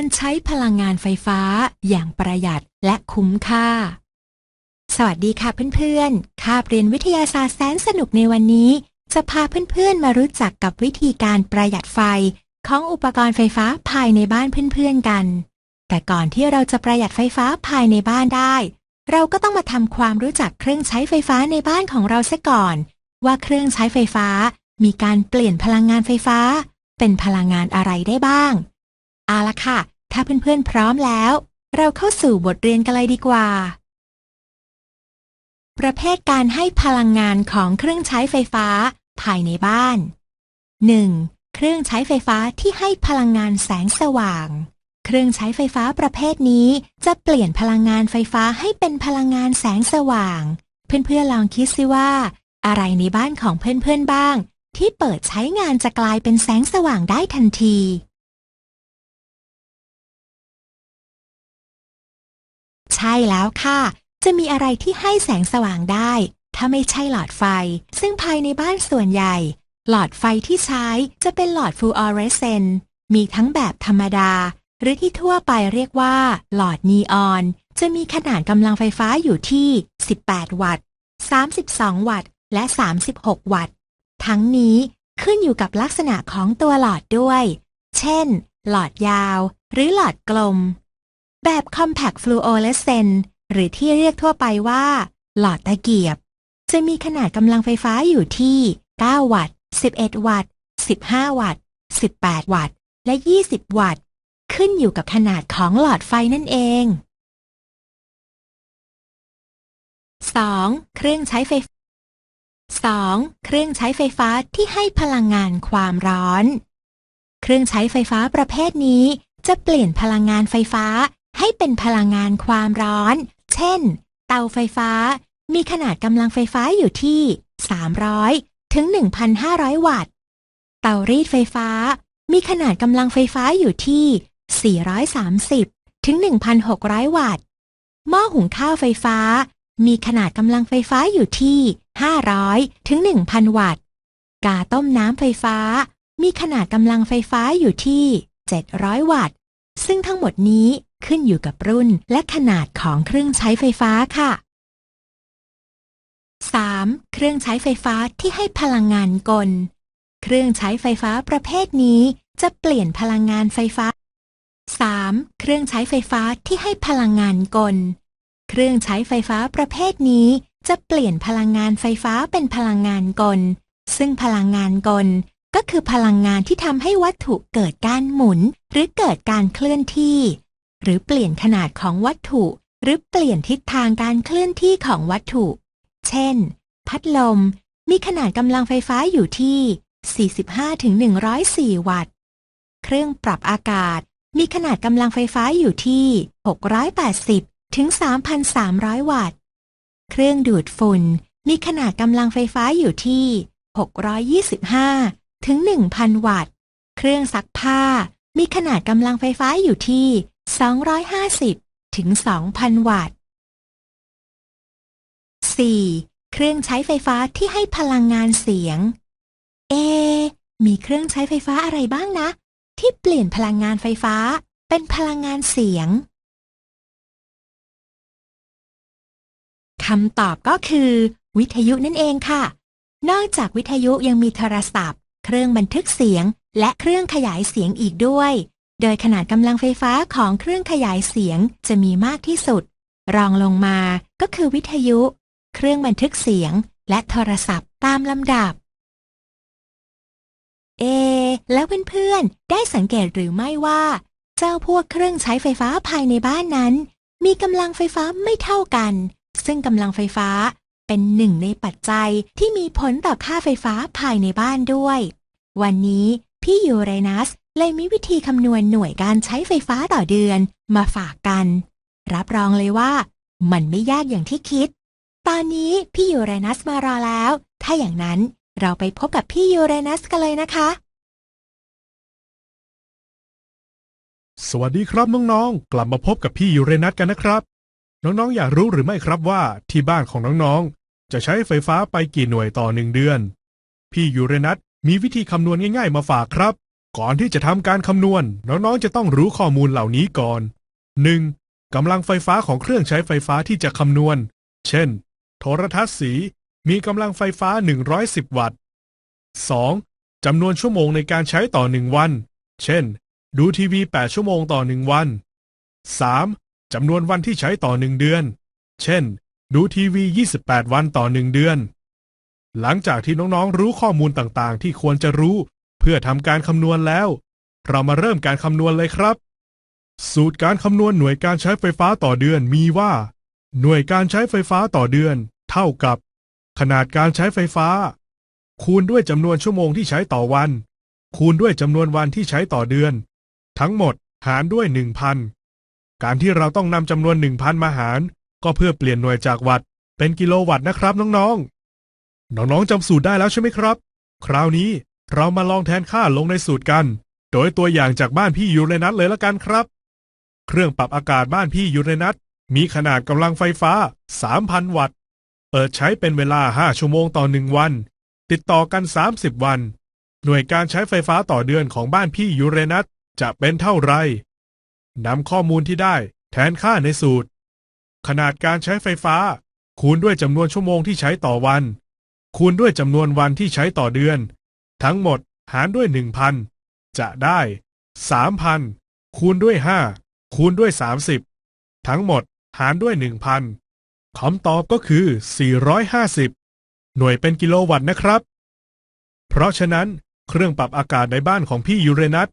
การใช้พลังงานไฟฟ้าอย่างประหยัดและคุ้มค่า สวัสดีค่ะเพื่อนๆคาบเรียนวิทยาศาสตร์แสนสนุกในวันนี้ จะพาเพื่อนๆมารู้จักกับวิธีการประหยัดไฟของอุปกรณ์ไฟฟ้าภายในบ้านเพื่อนๆกัน แต่ก่อนที่เราจะประหยัดไฟฟ้าภายในบ้านได้ เราก็ต้องมาทำความรู้จักเครื่องใช้ไฟฟ้าในบ้านของเราซะก่อน ว่าเครื่องใช้ไฟฟ้ามีการเปลี่ยนพลังงานไฟฟ้า เป็นพลังงานอะไรได้บ้าง เอาละค่ะ ถ้าเพื่อนๆพร้อมแล้ว เราเข้าสู่บทเรียนกันเลยดีกว่า ประเภทการให้พลังงานของเครื่องใช้ไฟฟ้าภายในบ้าน 1. เครื่องใช้ไฟฟ้าที่ให้พลังงานแสงสว่าง เครื่องใช้ไฟฟ้าประเภทนี้จะเปลี่ยนพลังงานไฟฟ้าให้เป็นพลังงานแสงสว่าง เพื่อนๆลองคิดสิว่า อะไรในบ้านของเพื่อนๆบ้าง ที่เปิดใช้งานจะกลายเป็นแสงสว่างได้ทันที ใช่แล้วค่ะ จะมีอะไรที่ให้แสงสว่างได้ ถ้าไม่ใช่หลอดไฟ ซึ่งภายในบ้านส่วนใหญ่ หลอดไฟที่ใช้จะเป็นหลอดฟลูออเรสเซนต์มีทั้งแบบธรรมดา หรือที่ทั่วไปเรียกว่า หลอดนีออน จะมีขนาดกำลังไฟฟ้าอยู่ที่ 18 วัตต์ 32 วัตต์ และ 36 วัตต์ ทั้งนี้ขึ้นอยู่กับลักษณะของตัวหลอดด้วย เช่น หลอดยาว หรือหลอดกลม แบบ Compact Fluorescent หรือที่เรียกทั่วไปว่า หลอดตะเกียบ จะมีขนาดกำลังไฟฟ้าอยู่ที่ 9 วัตต์ 11 วัตต์ 15 วัตต์ 18 วัตต์ และ 20 วัตต์ ขึ้นอยู่กับขนาดของหลอดไฟนั่นเอง 2. เครื่องใช้ไฟ 2. เครื่องใช้ไฟฟ้าที่ให้พลังงานความร้อน เครื่องใช้ไฟฟ้าประเภทนี้จะเปลี่ยนพลังงานไฟฟ้า ให้เป็นพลังงานความร้อน เช่น เตาไฟฟ้า มีขนาดกำลังไฟฟ้าอยู่ที่ 300 ถึง 1,500 วัตต์ เตารีดไฟฟ้า มีขนาดกำลังไฟฟ้าอยู่ที่ 430 ถึง 1,600 วัตต์ หม้อหุงข้าวไฟฟ้า มีขนาดกำลังไฟฟ้าอยู่ที่ 500 ถึง 1,000 วัตต์ กาต้มน้ำไฟฟ้า มีขนาดกำลังไฟฟ้าอยู่ที่ 700 วัตต์ ซึ่งทั้งหมดนี้ ขึ้นอยู่กับรุ่นและขนาดของเครื่องใช้ไฟฟ้าค่ะ 3. เครื่องใช้ไฟฟ้าที่ให้พลังงานกล เครื่องใช้ไฟฟ้าประเภทนี้จะเปลี่ยนพลังงานไฟฟ้า 3. เครื่องใช้ไฟฟ้าที่ให้พลังงานกล เครื่องใช้ไฟฟ้าประเภทนี้จะเปลี่ยนพลังงานไฟฟ้าเป็นพลังงานกล ซึ่งพลังงานกลก็คือพลังงานที่ทำให้วัตถุเกิดการหมุน หรือเกิดการเคลื่อนที่ หรือเปลี่ยนขนาดของวัตถุ หรือเปลี่ยนทิศทางการเคลื่อนที่ของวัตถุ เช่น พัดลมมีขนาดกำลังไฟฟ้าอยู่ที่ 45-104 วัตต์ เครื่องปรับอากาศมีขนาดกำลังไฟฟ้าอยู่ที่ 680 ถึง 3,300 วัตต์ เครื่องดูดฝุ่นมีขนาดกำลังไฟฟ้าอยู่ที่ 625 ถึง 1,000 วัตต์ เครื่องซักผ้ามีขนาดกำลังไฟฟ้าอยู่ที่ 250 ถึง 2,000 วัตต์ 4. เครื่องใช้ไฟฟ้าที่ให้พลังงานเสียง เอ มีเครื่องใช้ไฟฟ้าอะไรบ้างนะ ที่เปลี่ยนพลังงานไฟฟ้าเป็นพลังงานเสียงคำตอบก็คือ วิทยุนั่นเองค่ะ นอกจากวิทยุยังมีโทรศัพท์ เครื่องบันทึกเสียง และเครื่องขยายเสียงอีกด้วย โดยขนาดกำลังไฟฟ้าของเครื่องขยายเสียงจะมีมากที่สุด รองลงมาก็คือวิทยุ เครื่องบันทึกเสียง และโทรศัพท์ตามลำดับ เอ แล้วเพื่อนๆ ได้สังเกตหรือไม่ว่า เจ้าพวกเครื่องใช้ไฟฟ้าภายในบ้านนั้น มีกำลังไฟฟ้าไม่เท่ากัน ซึ่งกำลังไฟฟ้าเป็นหนึ่งในปัจจัยที่มีผลต่อค่าไฟฟ้าภายในบ้านด้วย วันนี้พี่ยูเรนัส เลยมีวิธีคำนวณหน่วยการใช้ไฟฟ้าต่อเดือนมาฝากกัน รับรองเลยว่า มันไม่ยากอย่างที่คิด ตอนนี้พี่ยูเรนัสมารอแล้ว ถ้าอย่างนั้นเราไปพบกับพี่ยูเรนัสกันเลยนะคะ สวัสดีครับน้องๆ กลับมาพบกับพี่ยูเรนัสกันนะครับ น้องๆอยากรู้หรือไม่ครับว่าที่บ้านของน้องๆ จะใช้ไฟฟ้าไปกี่หน่วยต่อหนึ่งเดือน พี่ยูเรนัสมีวิธีคำนวณง่าย ๆ มาฝากครับ ก่อนที่จะทำการคำนวณ น้องๆจะต้องรู้ข้อมูลเหล่านี้ก่อน 1. กำลังไฟฟ้าของเครื่องใช้ไฟฟ้าที่จะคำนวณ เช่น โทรทัศน์สี มีกำลังไฟฟ้า 110 วัตต์ 2. จำนวนชั่วโมงในการใช้ต่อ 1 วัน เช่น ดูทีวี 8 ชั่วโมงต่อ 1 วัน 3. จำนวนวันที่ใช้ต่อ 1 เดือน เช่น ดูทีวี 28 วันต่อ 1 เดือน หลังจากที่น้องๆรู้ข้อมูลต่างๆ ที่ควรจะรู้ พื่อทำการคำนวณแล้ว เรามาเริ่มการคำนวณเลยครับ สูตรการคำนวณหน่วยการใช้ไฟฟ้าต่อเดือนมีว่า หน่วยการใช้ไฟฟ้าต่อเดือน เท่ากับ ขนาดการใช้ไฟฟ้า คูณด้วยจำนวนชั่วโมงที่ใช้ต่อวัน คูณด้วยจำนวนวันที่ใช้ต่อเดือน ทั้งหมดหารด้วย 1,000 การที่เราต้องนำจำนวน 1,000 มาหาร ก็เพื่อเปลี่ยนหน่วยจากวัตต์เป็นกิโลวัตต์นะครับน้องๆ น้องๆจำสูตรได้แล้วใช่ไหมครับ คราวนี้ เรามาลองแทนค่าลงในสูตรกัน โดยตัวอย่างจากบ้านพี่ยูเรนัสเลยละกันครับ เครื่องปรับอากาศบ้านพี่ยูเรนัสมีขนาดกำลังไฟฟ้า 3,000 วัตต์ เปิดใช้เป็นเวลา 5 ชั่วโมงต่อ 1 วัน ติดต่อกัน 30 วัน หน่วยการใช้ไฟฟ้าต่อเดือนของบ้านพี่ยูเรนัสจะเป็นเท่าไร นำข้อมูลที่ได้แทนค่าในสูตร ขนาดการใช้ไฟฟ้า คูณด้วยจำนวนชั่วโมงที่ใช้ต่อวัน คูณด้วยจำนวนวันที่ใช้ต่อเดือน ทั้งหมดหารด้วย 1,000 จะได้ 3,000 คูณด้วย 5 คูณด้วย 30 ทั้งหมดหารด้วย 1,000คำตอบก็คือ 450 หน่วยเป็นกิโลวัตต์นะครับ เพราะฉะนั้นเครื่องปรับอากาศในบ้านของพี่ยูเรนัส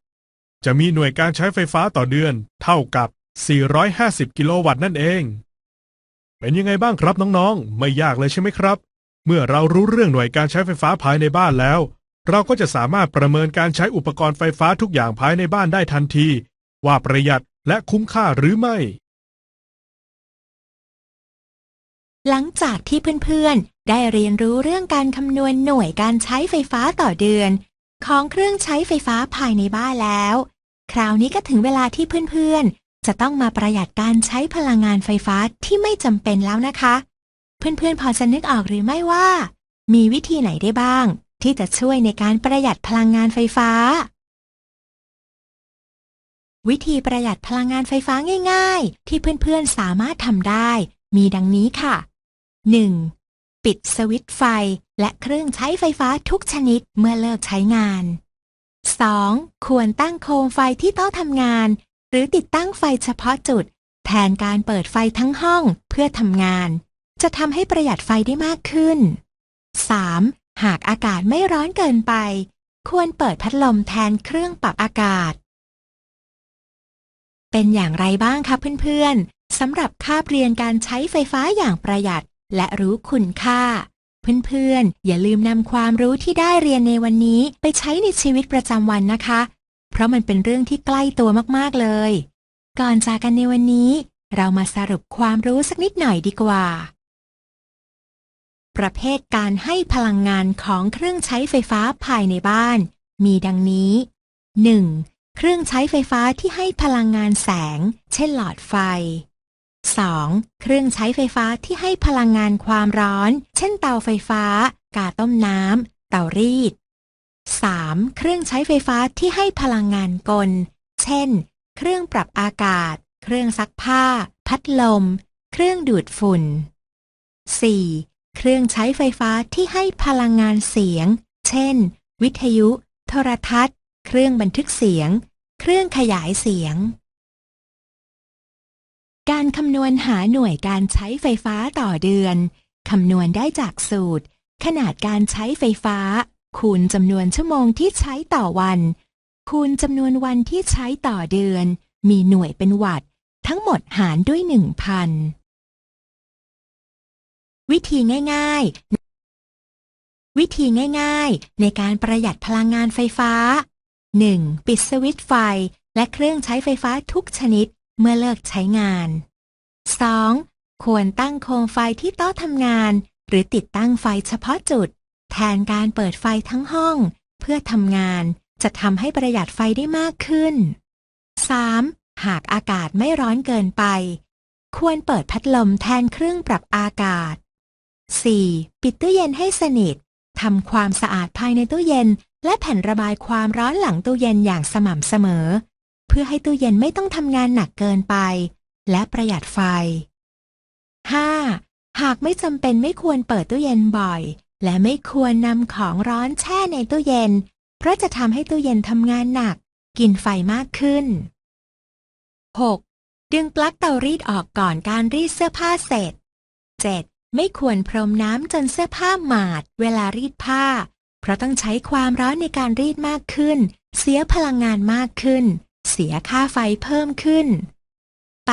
จะมีหน่วยการใช้ไฟฟ้าต่อเดือน เท่ากับ 450 กิโลวัตต์นั่นเอง เป็นยังไงบ้างครับน้องๆ ไม่ยากเลยใช่ไหมครับ เมื่อเรารู้เรื่องหน่วยการใช้ไฟฟ้าภายในบ้านแล้ว เราก็จะสามารถประเมินการใช้อุปกรณ์ไฟฟ้าทุกอย่างภายในบ้านได้ทันที ว่าประหยัดและคุ้มค่าหรือไม่ หลังจากที่เพื่อนๆ ได้เรียนรู้เรื่องการคำนวณหน่วยการใช้ไฟฟ้าต่อเดือน ของเครื่องใช้ไฟฟ้าภายในบ้านแล้ว คราวนี้ก็ถึงเวลาที่เพื่อนๆ จะต้องมาประหยัดการใช้พลังงานไฟฟ้าที่ไม่จำเป็นแล้วนะคะ เพื่อนๆ พอจะนึกออกหรือไม่ว่า มีวิธีไหนได้บ้าง ที่จะช่วยในการประหยัดพลังงานไฟฟ้า วิธีประหยัดพลังงานไฟฟ้าง่าย ๆ ที่เพื่อนๆสามารถทำได้ มีดังนี้ค่ะ 1. ปิดสวิตช์ไฟและเครื่องใช้ไฟฟ้าทุกชนิดเมื่อเลิกใช้งาน 2. ควรตั้งโคมไฟที่โต๊ะทำงาน หรือติดตั้งไฟเฉพาะจุด แทนการเปิดไฟทั้งห้องเพื่อทำงาน จะทำให้ประหยัดไฟได้มากขึ้น 3. หากอากาศไม่ร้อนเกินไป ควรเปิดพัดลมแทนเครื่องปรับอากาศ เป็นอย่างไรบ้างคะเพื่อนๆสำหรับคาบเรียนการใช้ไฟฟ้าอย่างประหยัดและรู้คุณค่า เพื่อนๆ อย่าลืมนำความรู้ที่ได้เรียนในวันนี้ไปใช้ในชีวิตประจำวันนะคะ เพราะมันเป็นเรื่องที่ใกล้ตัวมากๆเลย ก่อนจากกันในวันนี้ เรามาสรุปความรู้สักนิดหน่อยดีกว่า ประเภทการให้พลังงานของเครื่องใช้ไฟฟ้าภายในบ้าน มีดังนี้ 1. เครื่องใช้ไฟฟ้าที่ให้พลังงานแสง เช่นหลอดไฟ 2. เครื่องใช้ไฟฟ้าที่ให้พลังงานความร้อน เช่นเตาไฟฟ้า กาต้มน้ำ เตารีด 3. เครื่องใช้ไฟฟ้าที่ให้พลังงานกล เช่น เครื่องปรับอากาศ เครื่องซักผ้า พัดลม เครื่องดูดฝุ่น 4. เครื่องใช้ไฟฟ้าที่ให้พลังงานเสียง เช่น วิทยุ โทรทัศน์ เครื่องบันทึกเสียง เครื่องขยายเสียง การคำนวณหาหน่วยการใช้ไฟฟ้าต่อเดือน คำนวณได้จากสูตร ขนาดการใช้ไฟฟ้า คูณจำนวนชั่วโมงที่ใช้ต่อวัน คูณจำนวนวันที่ใช้ต่อเดือน มีหน่วยเป็นวัตต์ ทั้งหมดหารด้วย 1,000 วิธีง่ายๆ วิธีง่ายๆ ในการประหยัดพลังงานไฟฟ้า 1. ปิดสวิตช์ไฟ และเครื่องใช้ไฟฟ้าทุกชนิดเมื่อเลิกใช้งาน 2. ควรตั้งโคมไฟที่โต๊ะทำงาน หรือติดตั้งไฟเฉพาะจุด แทนการเปิดไฟทั้งห้อง เพื่อทำงานจะทำให้ประหยัดไฟได้มากขึ้น 3. หากอากาศไม่ร้อนเกินไป ควรเปิดพัดลมแทนเครื่องปรับอากาศ 4. ปิดตู้เย็นให้สนิท ทำความสะอาดภายในตู้เย็น และแผ่นระบายความร้อนหลังตู้เย็นอย่างสม่ำเสมอ เพื่อให้ตู้เย็นไม่ต้องทำงานหนักเกินไป และประหยัดไฟ 5. หากไม่จำเป็นไม่ควรเปิดตู้เย็นบ่อย และไม่ควรนำของร้อนแช่ในตู้เย็น เพราะจะทำให้ตู้เย็นทำงานหนัก กินไฟมากขึ้น 6. ดึงปลั๊กเตารีดออกก่อนการรีดเสื้อผ้าเสร็จ 7. ไม่ควรพรมน้ำจนเสื้อผ้าหมาดเวลารีดผ้า เพราะต้องใช้ความร้อนในการรีดมากขึ้น เสียพลังงานมากขึ้น เสียค่าไฟเพิ่มขึ้น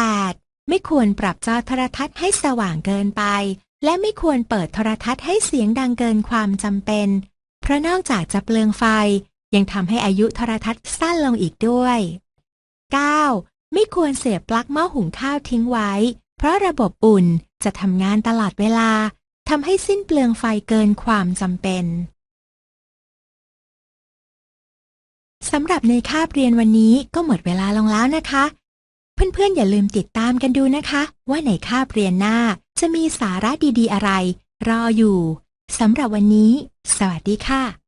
8. ไม่ควรปรับจอโทรทัศน์ให้สว่างเกินไป และไม่ควรเปิดโทรทัศน์ให้เสียงดังเกินความจำเป็น เพราะนอกจากจะเปลืองไฟ ยังทำให้อายุโทรทัศน์สั้นลงอีกด้วย 9. ไม่ควรเสียบปลั๊กหม้อหุงข้าวทิ้งไว้ เพราะระบบอุ่น จะทำงานตลอดเวลาทำให้สิ้นเปลืองไฟเกินความจำเป็นสำหรับในคาบเรียนวันนี้ก็หมดเวลาลงแล้วนะคะ เพื่อนๆอย่าลืมติดตามกันดูนะคะ ว่าในคาบเรียนหน้าจะมีสาระดีๆอะไร รออยู่สำหรับวันนี้ สวัสดีค่ะ